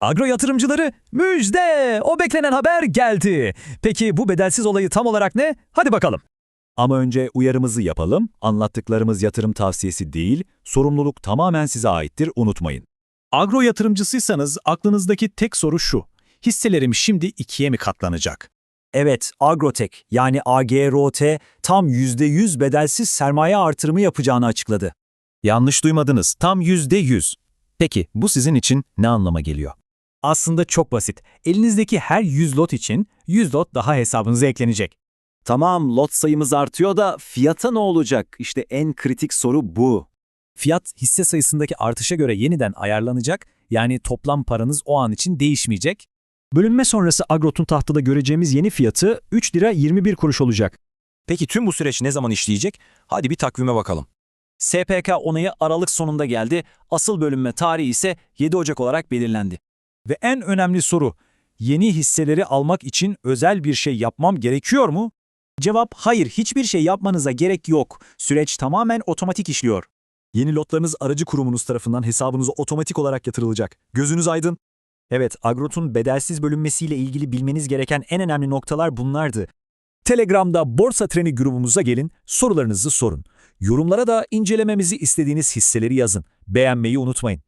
Agro yatırımcıları müjde! O beklenen haber geldi. Peki bu bedelsiz olayı tam olarak ne? Hadi bakalım. Ama önce uyarımızı yapalım. Anlattıklarımız yatırım tavsiyesi değil, sorumluluk tamamen size aittir, unutmayın. Agro yatırımcısıysanız aklınızdaki tek soru şu. Hisselerim şimdi ikiye mi katlanacak? Evet, Agrotek yani AGROT tam %100 bedelsiz sermaye artırımı yapacağını açıkladı. Yanlış duymadınız. Tam yüzde yüz. Peki bu sizin için ne anlama geliyor? Aslında çok basit. Elinizdeki her 100 lot için 100 lot daha hesabınıza eklenecek. Tamam, lot sayımız artıyor da fiyata ne olacak? İşte en kritik soru bu. Fiyat hisse sayısındaki artışa göre yeniden ayarlanacak, yani toplam paranız o an için değişmeyecek. Bölünme sonrası Agrot'un tahtada göreceğimiz yeni fiyatı 3 lira 21 kuruş olacak. Peki tüm bu süreç ne zaman işleyecek? Hadi bir takvime bakalım. SPK onayı Aralık sonunda geldi, asıl bölünme tarihi ise 7 Ocak olarak belirlendi. Ve en önemli soru, yeni hisseleri almak için özel bir şey yapmam gerekiyor mu? Cevap hayır, hiçbir şey yapmanıza gerek yok. Süreç tamamen otomatik işliyor. Yeni lotlarınız aracı kurumunuz tarafından hesabınıza otomatik olarak yatırılacak. Gözünüz aydın. Evet, Agrot'un bedelsiz bölünmesiyle ilgili bilmeniz gereken en önemli noktalar bunlardı. Telegram'da Borsa Treni grubumuza gelin, sorularınızı sorun. Yorumlara da incelememizi istediğiniz hisseleri yazın. Beğenmeyi unutmayın.